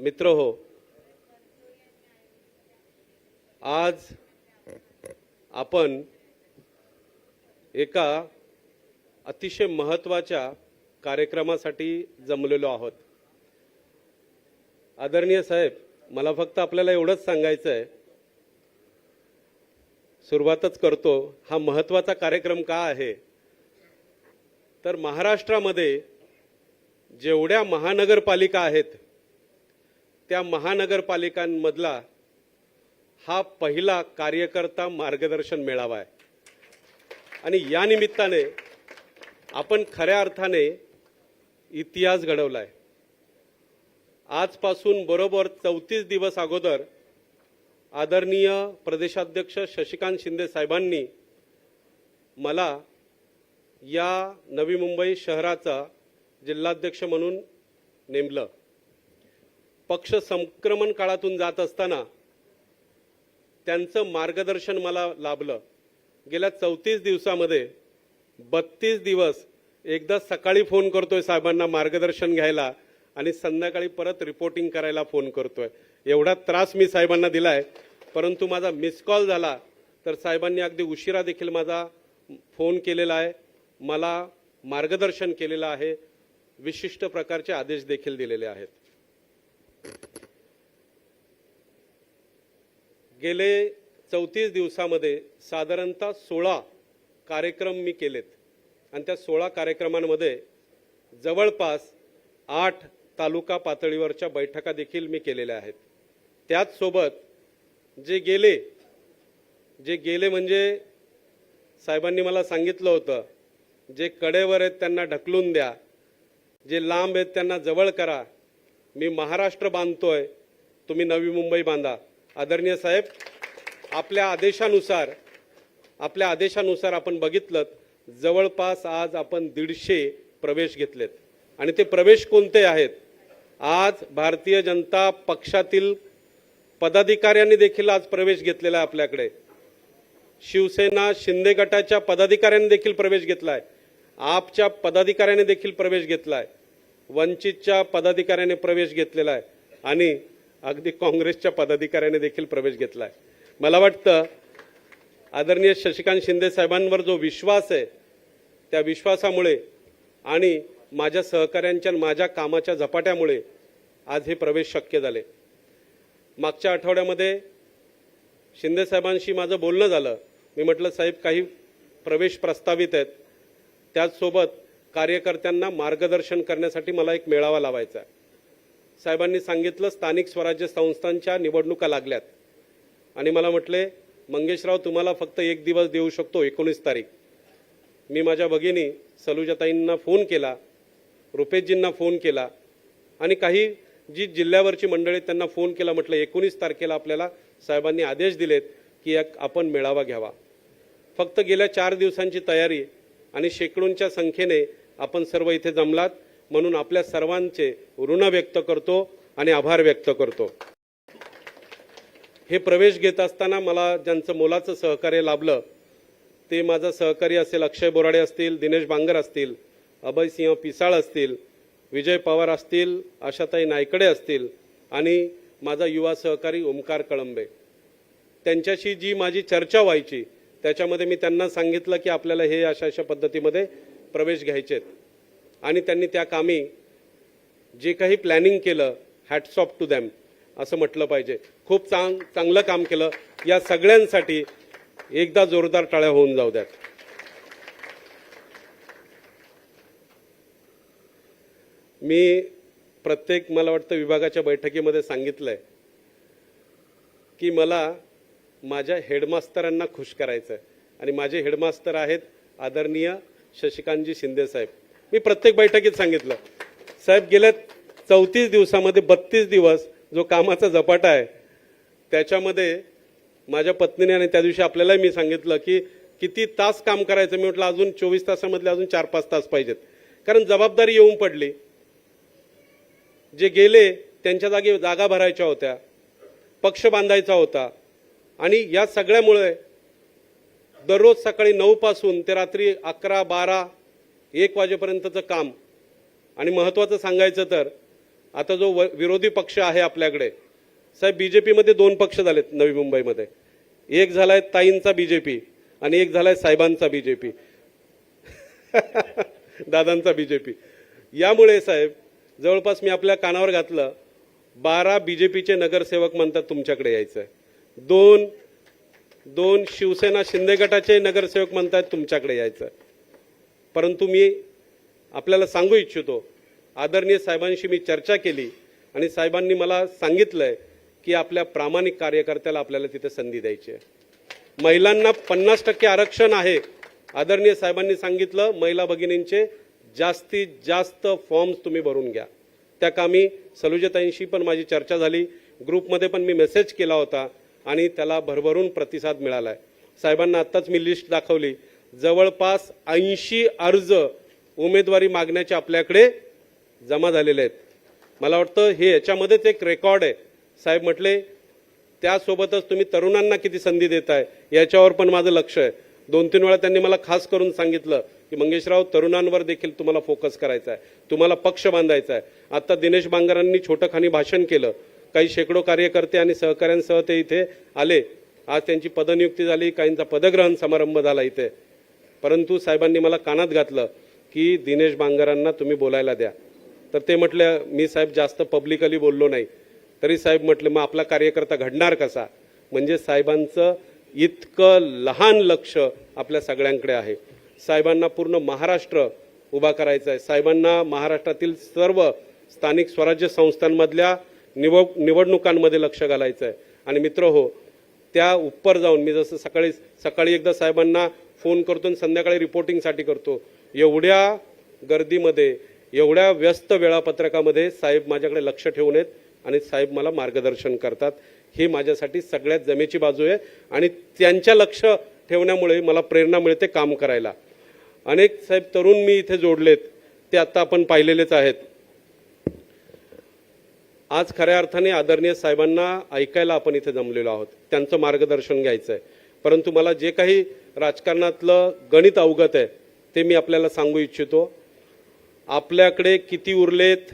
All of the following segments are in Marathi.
मित्र हो आज आपण एका अतिशय महत्त्वाच्या कार्यक्रमासाठी जमलेलो आहोत. आदरणीय साहेब मला फक्त आपल्याला एवढंच सांगायचं आहे सुरुवातच करतो हा महत्त्वाचा कार्यक्रम का आहे? तर महाराष्ट्रामध्ये जेवढ्या महानगरपालिका आहेत त्या महानगरपालिकांमधला हा पहिला कार्यकर्ता मार्गदर्शन मेळावा आहे. आणि या निमित्ताने आपण खऱ्या अर्थाने इतिहास घडवला आहे आजपासून बरोबर चौतीस दिवस अगोदर आदरणीय प्रदेशाध्यक्ष शशिकांत शिंदे साहेबांनी मला या नवी मुंबई शहराचा जिल्हाध्यक्ष म्हणून नेमलं. पक्ष संक्रमण काळातून जात असताना त्यांचं मार्गदर्शन मला लाभलं. गेल्या चौतीस दिवसामध्ये बत्तीस दिवस एकदा सकाळी फोन करतोय साहेबांना मार्गदर्शन घ्यायला आणि संध्याकाळी परत रिपोर्टिंग करायला फोन करतोय. एवढा त्रास मी साहेबांना दिलाय. परंतु माझा मिस कॉल झाला तर साहेबांनी अगदी उशिरा देखील माझा फोन केलेला आहे. मला मार्गदर्शन केलेलं आहे. विशिष्ट प्रकारचे आदेश देखील दिलेले आहेत. गेले चौतीस दिवसामध्ये साधारणतः सोळा कार्यक्रम मी केलेत. आणि त्या सोळा कार्यक्रमांमध्ये जवळपास आठ तालुका पातळीवरच्या बैठका देखील मी केलेल्या आहेत. त्याचसोबत जे गेले जे गेले म्हणजे साहेबांनी मला सांगितलं होतं जे कडेवर आहेत त्यांना ढकलून द्या जे लांब आहेत त्यांना जवळ करा मी महाराष्ट्र बांधतोय तुम्ही नवी मुंबई बांधा. आदरणीय साहेब आपल्या आदेशानुसार आपल्या आदेशानुसार आपण बघितलं जवळपास आज आपण दीडशे प्रवेश घेतलेत. आणि ते प्रवेश कोणते आहेत? आज भारतीय जनता पक्षातील पदाधिकाऱ्यांनी देखील आज प्रवेश घेतलेला आहे आपल्याकडे. शिवसेना शिंदे गटाच्या पदाधिकाऱ्यांनी देखील प्रवेश घेतला आहे आपच्या पदाधिकाऱ्याने देखील प्रवेश घेतला आहे वंचितच्या पदाधिकाऱ्याने प्रवेश घेतलेला आहे. आणि अगदी काँग्रेसच्या पदाधिकाऱ्याने देखील प्रवेश घेतला आहे मला वाटतं आदरणीय शशिकांत शिंदे साहेबांवर जो विश्वास आहे त्या विश्वासामुळे आणि माझ्या सहकाऱ्यांच्या माझ्या कामाच्या झपाट्यामुळे आज हे प्रवेश शक्य झाले. मागच्या आठवड्यामध्ये शिंदे साहेबांशी माझं बोलणं झालं. मी म्हटलं साहेब काही प्रवेश प्रस्तावित आहेत. त्याचसोबत कार्यकर्त्यांना मार्गदर्शन करण्यासाठी मला एक मेळावा लावायचा आहे. साहेबांनी सांगितलं स्थानिक स्वराज्य संस्थांच्या निवडणुका लागल्यात. आणि मला म्हटले मंगेशराव तुम्हाला फक्त एक दिवस देऊ शकतो एकोणीस तारीख. मी माझ्या भगिनी सलुजाताईंना फोन केला रुपेशजींना फोन केला आणि काही जी जिल्ह्यावरची मंडळी आहेत, त्यांना फोन केला म्हटलं एकोणीस तारखेला आपल्याला साहेबांनी आदेश दिलेत की एक आपण मेळावा घ्यावा. फक्त गेल्या चार दिवसांची तयारी आणि शेकडोंच्या संख्येने आपण सर्व इथे जमलात म्हणून आपल्या सर्वांचे ऋण व्यक्त करतो आणि आभार व्यक्त करतो. हे प्रवेश घेत असताना मला ज्यांचं मोलाचं सहकार्य लाभलं ते माझं सहकारी असेल अक्षय बोराडे असतील दिनेश बांगर असतील अभयसिंह पिसाळ असतील विजय पवार असतील आशाताई नायकडे असतील आणि माझा युवा सहकारी ओमकार कळंबे. त्यांच्याशी जी माझी चर्चा व्हायची त्याच्यामध्ये मी त्यांना सांगितलं की आपल्याला हे अशा अशा पद्धतीमध्ये प्रवेश घ्यायचे आहेत आणि त्यांनी त्या कामी जे काही प्लॅनिंग केलं हॅटसॉप टू दॅम असं म्हटलं पाहिजे. खूप चांग चांगलं काम केलं. या सगळ्यांसाठी एकदा जोरदार टाळ्या होऊन जाऊ द्यात. मी प्रत्येक मला वाटतं विभागाच्या बैठकीमध्ये सांगितलंय की मला माझ्या हेडमास्तरांना खुश करायचं आहे आणि माझे हेडमास्तर आहेत आदरणीय शशिकांतजी शिंदे साहेब. मी प्रत्येक बैठकीत सांगितलं. साहेब गेल्या चौतीस दिवसामध्ये बत्तीस दिवस जो कामाचा झपाटा आहे त्याच्यामध्ये माझ्या पत्नीने आणि त्या दिवशी आपल्यालाही मी सांगितलं की किती तास काम करायचं. मी म्हटलं अजून चोवीस तासामधले अजून चार पाच तास पाहिजेत. कारण जबाबदारी येऊन पडली. जे गेले त्यांच्या जागी जागा भरायच्या होत्या पक्ष बांधायचा होता. आणि या सगळ्यामुळे दररोज सकाळी नऊपासून ते रात्री अकरा बारा एक वाजेपर्यंतचं काम. आणि महत्त्वाचं सांगायचं तर आता जो व- विरोधी पक्ष आहे आपल्याकडे साहेब बी जे पीमध्ये दोन पक्ष झालेत नवी मुंबईमध्ये. एक झालाय ताईंचा बी जे पी आणि एक झालाय साहेबांचा B J P दादांचा B J P यामुळे साहेब जवळपास मी आपल्या कानावर घातलं बारा बी जे पीचे नगरसेवक म्हणतात तुमच्याकडे यायचं आहे दोन दोन शिवसेना शिंदे गटाचे नगरसेवक म्हणतात तुमच्याकडे यायचं परंतु मी आपल्याला सांगू इच्छितो आदरणीय साहेबांशी मी चर्चा केली आणि साहेबांनी मला सांगितलंय की आपल्या प्रामाणिक कार्यकर्त्याला आपल्याला तिथे संधी द्यायची आहे. महिलांना पन्नास टक्के आरक्षण आहे आदरणीय साहेबांनी सांगितलं महिला भगिनींचे जास्तीत जास्त फॉर्म्स तुम्ही भरून घ्या. त्या कामी सलुजताईंशी पण माझी चर्चा झाली ग्रुपमध्ये पण मी मेसेज केला होता आणि त्याला भरभरून प्रतिसाद मिळाला आहे साहेबांना आत्ताच मी लिस्ट दाखवली जवळपास ऐंशी अर्ज उमेदवारी मागण्याचे आपल्याकडे जमा झालेले आहेत. मला वाटतं हे याच्यामध्येच एक रेकॉर्ड आहे. साहेब म्हटले त्यासोबतच तुम्ही तरुणांना किती संधी देताय याच्यावर पण माझं लक्ष आहे. दोन तीन वेळा त्यांनी मला खास करून सांगितलं की मंगेशराव तरुणांवर देखील तुम्हाला फोकस करायचा आहे. तुम्हाला पक्ष बांधायचा आहे. आता दिनेश बांगरांनी छोटंखानी भाषण केलं. काही शेकडो कार्यकर्ते आणि सहकाऱ्यांसह ते इथे आले. आज त्यांची पदनियुक्ती झाली काहींचा पदग्रहण समारंभ झाला इथे. परंतु साहेबांनी मला कानात घातलं की दिनेश बांगरांना तुम्ही बोलायला द्या. तर ते म्हटलं मी साहेब जास्त पब्लिकली बोललो नाही. तरी साहेब म्हटलं मग आपला कार्यकर्ता घडणार कसा? म्हणजे साहेबांचं इतकं लहान लक्ष आपल्या सगळ्यांकडे आहे. साहेबांना पूर्ण महाराष्ट्र उभा करायचा आहे. साहेबांना महाराष्ट्रातील सर्व स्थानिक स्वराज्य संस्थांमधल्या निव निवडणुकांमध्ये लक्ष घालायचं आहे. आणि मित्र हो त्या उपर जाऊन मी जसं सकाळी सकाळी एकदा साहेबांना फोन करतो आणि संध्याकाळी रिपोर्टिंगसाठी करतो. एवढ्या गर्दीमध्ये एवढ्या व्यस्त वेळापत्रकामध्ये साहेब माझ्याकडे लक्ष ठेवून आहेत आणि साहेब मला मार्गदर्शन करतात. ही माझ्यासाठी सगळ्यात जमेची बाजू आहे आणि त्यांच्या लक्ष ठेवण्यामुळे मला प्रेरणा मिळते काम करायला. अनेक साहेब तरुण मी इथे जोडलेत ते आता आपण पाहिलेलेच आहेत. आज खऱ्या अर्थाने आदरणीय साहेबांना ऐकायला आपण इथे जमलेलो आहोत. त्यांचं मार्गदर्शन घ्यायचं आहे परंतु मला जे काही राजकारणातलं गणित अवगत आहे ते मी आपल्याला सांगू इच्छितो. आपल्याकडे किती उरलेत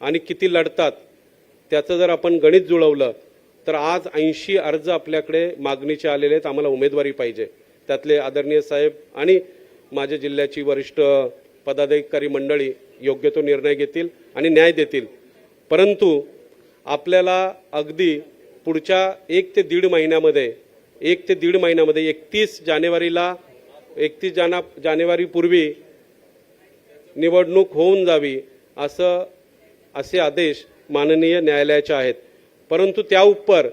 आणि किती लढतात त्याचं जर आपण गणित जुळवलं तर आज ऐंशी अर्ज आपल्याकडे मागणीचे आलेले आहेत आम्हाला उमेदवारी पाहिजे. त्यातले आदरणीय साहेब आणि माझ्या जिल्ह्याची वरिष्ठ पदाधिकारी मंडळी योग्य तो निर्णय घेतील आणि न्याय देतील. परंतु आपल्याला अगदी पुढच्या एक ते दीड महिन्यामध्ये एक ते दीड महिन्यामध्ये एकतीस जानेवारीला एकतीस जाना जानेवारीपूर्वी निवडणूक होऊन जावी असं असे आदेश माननीय न्यायालयाचे आहेत. परंतु त्या उपर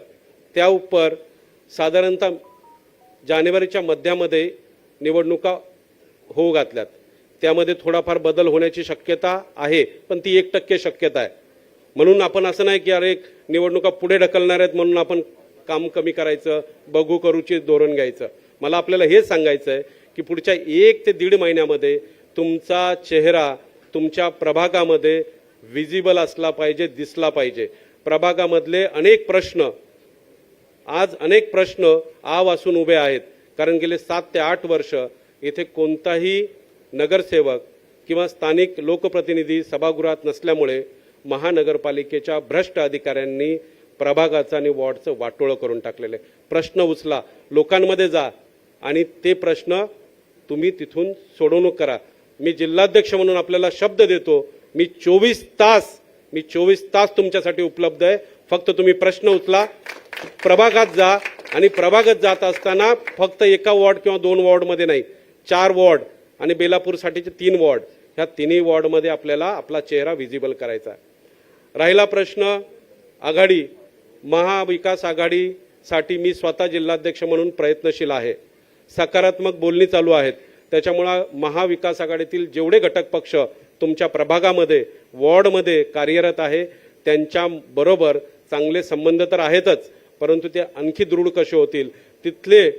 त्या उपर साधारणतः जानेवारीच्या मध्यामध्ये निवडणुका होऊ घातल्यात. त्यामध्ये थोडाफार बदल होण्याची शक्यता आहे पण ती एक टक्के शक्यता आहे. म्हणून आपण असं नाही की अरे निवडणुका पुढे ढकलणार आहेत म्हणून आपण काम कमी करायचं बघू करूची धोरण घ्यायचं. मला आपल्याला हे सांगायचं आहे की पुढच्या एक ते दीड महिन्यामध्ये तुमचा चेहरा तुमच्या प्रभागामध्ये विजिबल असला पाहिजे दिसला पाहिजे. प्रभागामधले अनेक प्रश्न आज अनेक प्रश्न आ वासून उभे आहेत. कारण गेले सात ते आठ वर्ष इथे कोणताही नगरसेवक किंवा स्थानिक लोकप्रतिनिधी सभागृहात नसल्यामुळे महानगरपालिकेच्या भ्रष्ट अधिकाऱ्यांनी प्रभागाचं आणि वॉर्डचं वाटोळं करून टाकलेलं आहे. प्रश्न उचला. लोकांमध्ये जा. आणि ते प्रश्न तुम्ही तिथून सोडवणूक करा. मी जिल्हाध्यक्ष म्हणून आपल्याला शब्द देतो मी चोवीस तास मी चोवीस तास तुमच्यासाठी उपलब्ध आहे. फक्त तुम्ही प्रश्न उचला. प्रभागात जा. आणि प्रभागात जात असताना फक्त एका वॉर्ड किंवा दोन वॉर्डमध्ये नाही चार वॉर्ड आणि बेलापूरसाठीचे तीन वॉर्ड. ह्या तिन्ही वॉर्डमध्ये आपल्याला आपला चेहरा विजिबल करायचा आहे. राहिला प्रश्न आघाडी महाविकास आघाडीसाठी मी स्वतः जिल्हाध्यक्ष म्हणून प्रयत्नशील आहे. सकारात्मक बोलणी चालू आहेत. त्याच्यामुळं महाविकास आघाडीतील जेवढे घटक पक्ष तुमच्या प्रभागामध्ये वॉर्डमध्ये कार्यरत आहे त्यांच्याबरोबर चांगले संबंध तर आहेतच परंतु ते आणखी दृढ कसे होतील? तिथले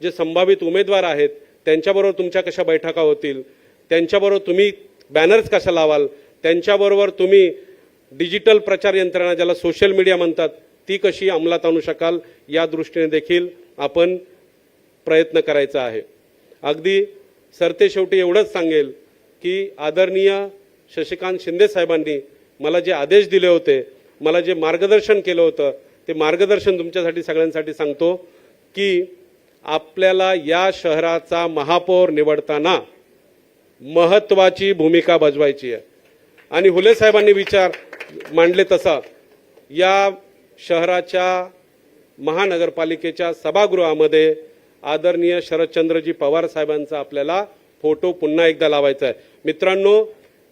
जे संभावित उमेदवार आहेत त्यांच्याबरोबर तुमच्या कशा बैठका होतील? त्यांच्याबरोबर तुम्ही बॅनर्स कशा लावाल? त्यांच्याबरोबर तुम्ही डिजिटल प्रचार यंत्रणा ज्याला सोशल मीडिया म्हणतात ती कशी अंमलात आणू शकाल या दृष्टीने देखील आपण प्रयत्न करायचा आहे. अगदी सरते शेवटी एवढंच सांगेल की आदरणीय शशिकांत शिंदे साहेबांनी मला जे आदेश दिले होते मला जे मार्गदर्शन केलं होतं ते मार्गदर्शन तुमच्यासाठी सगळ्यांसाठी सांगतो की आपल्याला या शहराचा महापौर निवडताना महत्वाची भूमिका बजवायची आहे. आणि हुले साहेबांनी विचार मांडले तसा या शहराच्या महानगरपालिकेच्या सभागृहामध्ये आदरणीय शरदचंद्रजी पवार साहेबांचा आपल्याला फोटो पुन्हा एकदा लावायचा आहे. मित्रांनो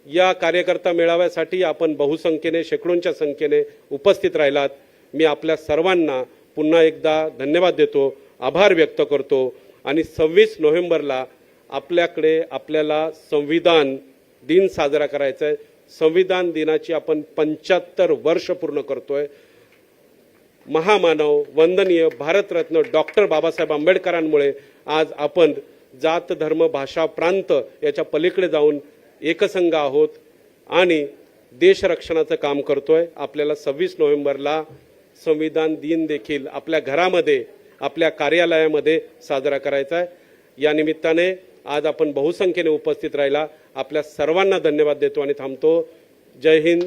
या कार्यकर्ता मेळाव्यासाठी आपण बहुसंख्येने शेकडोंच्या संख्येने उपस्थित राहिलात. मी आपल्या सर्वांना पुन्हा एकदा धन्यवाद देतो आभार व्यक्त करतो आणि सव्वीस नोव्हेंबरला आपल्याकडे आपल्याला संविधान दिन साजरा करायचा आहे. संविधान दिनाची आपण पंच्याहत्तर वर्ष पूर्ण करतोय. महामानव वंदनीय भारतरत्न डॉक्टर बाबासाहेब आंबेडकरांमुळे आज आपण जात धर्म भाषा प्रांत याच्या पलीकडे जाऊन एकसंघ आहोत आणि देशरक्षणाचं काम करतोय. आपल्याला सव्वीस नोव्हेंबरला संविधान दिन देखील आपल्या घरामध्ये आपल्या कार्यालयामध्ये साजरा करायचा आहे. या निमित्ताने आज आपण बहुसंख्येने उपस्थित राहिला. आपल्या सर्वांना धन्यवाद देतो आणि थांबतो. जय हिंद.